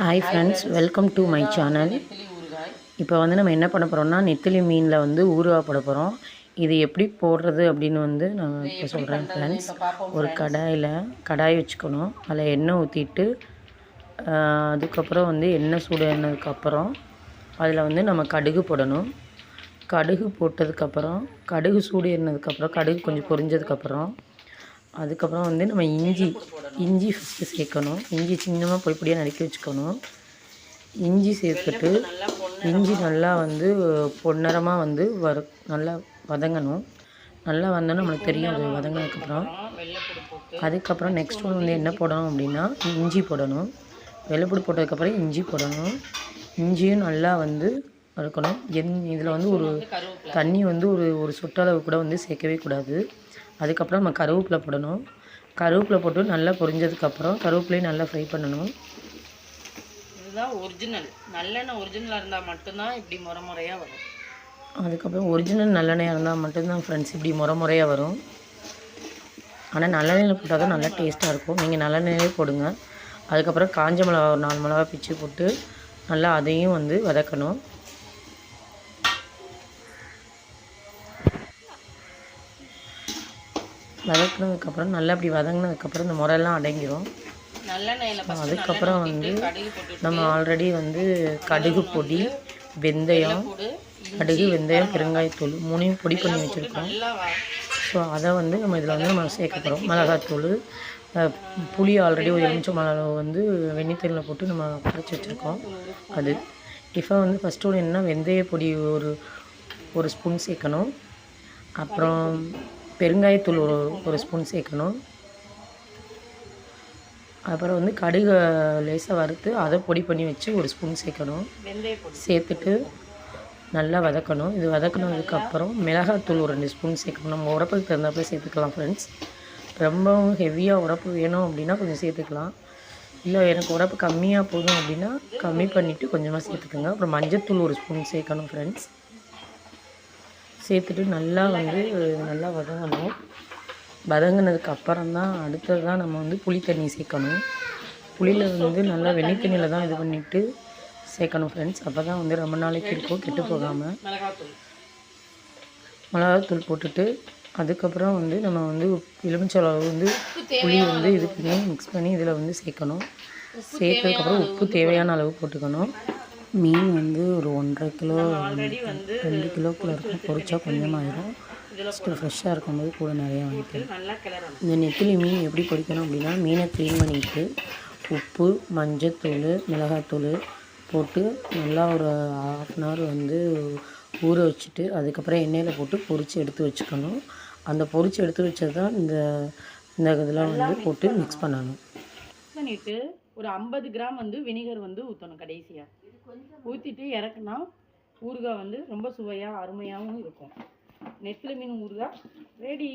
Hi friends welcome to my channel இப்போ வந்து நம்ம என்ன பண்ண போகிறோம்னா நெத்திலி மீனில் வந்து ஊறுகாய் போட போகிறோம் இது எப்படி போடுறது அப்படின்னு வந்து நான் இப்போ சொல்கிறேன் ஃப்ரெண்ட்ஸ் ஒரு கடாயில் கடாய் வச்சுக்கணும். அதில் எண்ணெய் ஊற்றிட்டு அதுக்கப்புறம் வந்து எண்ணெய் சூடானதுக்கப்புறம் அதில் வந்து நம்ம கடுகு போடணும். கடுகு போட்டதுக்கப்புறம் கடுகு சூடு ஏறினதுக்கப்புறம் கடுகு கொஞ்சம் பொரிஞ்சதுக்கப்புறம் அதுக்கப்புறம் வந்து நம்ம இஞ்சி இஞ்சி ஃபஸ்ட்டு சேர்க்கணும். இஞ்சி சின்னமாக பொடி பொடியாக நறுக்கி வச்சுக்கணும். இஞ்சி சேர்த்துட்டு இஞ்சி நல்லா வந்து பொன்னரமாக வந்து வறு நல்லா வதங்கணும். நல்லா வந்தோன்னா நம்மளுக்கு தெரியும் அது வதங்கினதுக்கப்புறம். அதுக்கப்புறம் நெக்ஸ்ட் ஒன் வந்து என்ன போடணும் அப்படின்னா இஞ்சி போடணும். வெள்ளைப்பூடு போட்டதுக்கப்புறம் இஞ்சி போடணும். இஞ்சியும் நல்லா வந்து வறுக்கணும். எந் இதில் வந்து ஒரு தண்ணி வந்து ஒரு ஒரு சொட்டளவு கூட வந்து சேர்க்கவே கூடாது. அதுக்கப்புறம் நம்ம கருவேப்பிலை போடணும். கருவேப்பிலை போட்டு நல்லா பொரிஞ்சதுக்கப்புறம் கருவேப்பிலையும் நல்லா ஃப்ரை பண்ணணும். இதுதான் ஒரிஜினல் நல்லெண்ணெய் ஒரிஜினலாக இருந்தால் மட்டும்தான் இப்படி முறை முறையாக வரும். அதுக்கப்புறம் ஒரிஜினல் நல்லெண்ணெயாக இருந்தால் மட்டும்தான் ஃப்ரெண்ட்ஸ் இப்படி முறை முறையாக வரும். ஆனால் நல்லெண்ணெயில் போட்டால் தான் நல்லா டேஸ்ட்டாக இருக்கும். நீங்கள் நல்லெண்ணெயிலே போடுங்க. அதுக்கப்புறம் காஞ்ச மிளகா ஒரு நாலு மிளகா பிச்சு போட்டு நல்லா அதையும் வந்து வதக்கணும். வதக்குனதுக்கப்புறம் நல்லா அப்படி வதங்கினதுக்கப்புறம் இந்த முறையெல்லாம் first அதுக்கப்புறம் வந்து நம்ம ஆல்ரெடி வந்து கடுகு பொடி வெந்தயம் கடுகு வெந்தயம் பெருங்காயத்தூள் மூணையும் பொடி பண்ணி வச்சுருக்கோம். ஸோ அதை வந்து நம்ம இதில் வந்து நம்ம சேர்க்க போகிறோம் மிளகாத்தூள் புளி ஆல்ரெடி ஒரு எலுமிச்சம் அளவு வந்து வெந்நீத்தண்ணியில் போட்டு நம்ம கரைச்சி வச்சுருக்கோம். அது. இப்போ வந்து ஃபஸ்ட்டு ஒன்று என்னன்னா வெந்தய பொடி ஒரு ஒரு ஸ்பூன் சேர்க்கணும். அப்புறம் பெருங்காயத்தூள் ஒரு ஒரு ஸ்பூன் சேர்க்கணும். அப்புறம் வந்து கடுகு லேசாக வறுத்து அதை பொடி பண்ணி வச்சு ஒரு ஸ்பூன் சேர்க்கணும். சேர்த்துட்டு நல்லா வதக்கணும். இது வதக்கினதுக்கப்புறம் மிளகாத்தூள் ஒரு ரெண்டு ஸ்பூன் சேர்க்கணும். நம்ம உரப்புக்கு தகுந்தாப்புல சேர்த்துக்கலாம் ஃப்ரெண்ட்ஸ் ரொம்பவும் ஹெவியாக உரப்பு வேணும் அப்படின்னா கொஞ்சம் சேர்த்துக்கலாம். இல்லை எனக்கு உரப்பு கம்மியாக போதும் அப்படின்னா கம்மி பண்ணிவிட்டு கொஞ்சமாக சேர்த்துக்கோங்க. அப்புறம் மஞ்சத்தூள் ஒரு ஸ்பூன் சேர்க்கணும் ஃப்ரெண்ட்ஸ் சேர்த்துட்டு நல்லா வந்து நல்லா வதங்கணும். வதங்கினதுக்கு அப்புறம் தான் அடுத்தது தான் நம்ம வந்து புளி தண்ணி சேர்க்கணும். புளியில் வந்து நல்லா வெண்ணி தண்ணியில் தான் இது பண்ணிவிட்டு சேர்க்கணும் ஃப்ரெண்ட்ஸ் அப்போ தான் வந்து ரொம்ப நாளைக்கு இருக்கும் கெட்டு போகாமல் மிளகாத்தூள் மிளகாத்தூள் போட்டுட்டு அதுக்கப்புறம் வந்து நம்ம வந்து எலுமிச்சளவு வந்து புளி வந்து இது பண்ணி மிக்ஸ் பண்ணி இதில் வந்து சேர்க்கணும். சேர்த்ததுக்கப்புறம் உப்பு தேவையான அளவு போட்டுக்கணும். மீன் வந்து ஒரு ஒன்றரை கிலோ ரெண்டு கிலோக்குள்ளே இருக்கும். பொரிச்சா கொஞ்சமாயிரும் ஃபஸ்ட்டு ஃப்ரெஷ்ஷாக இருக்கும்போது கூட நிறையா வாங்கிக்கலாம். இந்த நெத்திலி மீன் எப்படி பொரிக்கணும் அப்படின்னா மீனை க்ளீன் பண்ணிட்டு உப்பு மஞ்சத்தூள் மிளகாத்தூள் போட்டு நல்லா ஒரு ஹாஃப் அன் ஹவர் வந்து ஊற வச்சுட்டு அதுக்கப்புறம் எண்ணெயில் போட்டு பொரித்து எடுத்து வச்சுக்கணும். அந்த பொரித்து எடுத்து வச்சது தான் இந்த இந்த இதெல்லாம் வந்து போட்டு மிக்ஸ் பண்ணணும். பண்ணிட்டு ஒரு ஐம்பது கிராம் வந்து வினிகர் வந்து ஊற்றணும் கடைசியாக ஊற்றிட்டு இறக்குனா ஊறுகாய் வந்து ரொம்ப சுவையாக அருமையாகவும் இருக்கும். நெத்திலி மீன் ஊறுகாய் ரெடி